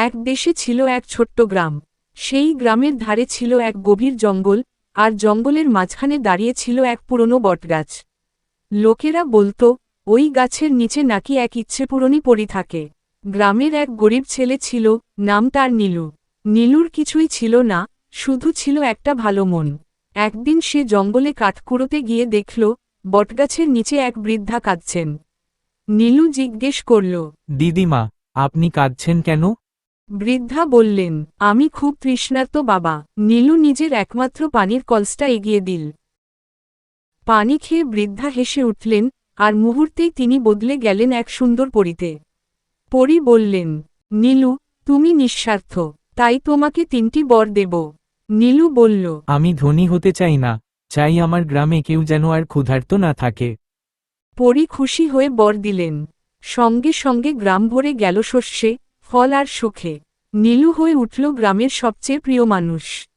এক দেশে ছিল এক ছোট্ট গ্রাম। সেই গ্রামের ধারে ছিল এক গভীর জঙ্গল, আর জঙ্গলের মাঝখানে দাঁড়িয়ে ছিল এক পুরনো বটগাছ। লোকেরা বলতো, ওই গাছের নিচে নাকি এক ইচ্ছে পূরণই পড়ি থাকে। গ্রামের এক গরিব ছেলে ছিল, নাম তার নীলু। নীলুর কিছুই ছিল না, শুধু ছিল একটা ভালো মন। একদিন সে জঙ্গলে কাঠ কুড়োতে গিয়ে দেখল, বটগাছের নিচে এক বৃদ্ধা কাঁদছেন। নীলু জিজ্ঞেস করল, দিদিমা, আপনি কাঁদছেন কেন? বৃদ্ধা বললেন, আমি খুব তৃষ্ণার্ত বাবা। নীলু নিজের একমাত্র পানির কলসটা এগিয়ে দিল। পানি খেয়ে বৃদ্ধা হেসে উঠলেন, আর মুহূর্তেই তিনি বদলে গেলেন এক সুন্দর পরিতে। পরি বললেন, নীলু, তুমি নিঃস্বার্থ, তাই তোমাকে তিনটি বর দেব। নীলু বলল, আমি ধনী হতে চাই না, চাই আমার গ্রামে কেউ যেন আর ক্ষুধার্ত না থাকে। পরি খুশি হয়ে বর দিলেন, সঙ্গে সঙ্গে গ্রাম ভরে গেল শস্যে ফল আর সুখে। নীলু হয়ে উঠল গ্রামের সবচেয়ে প্রিয় মানুষ।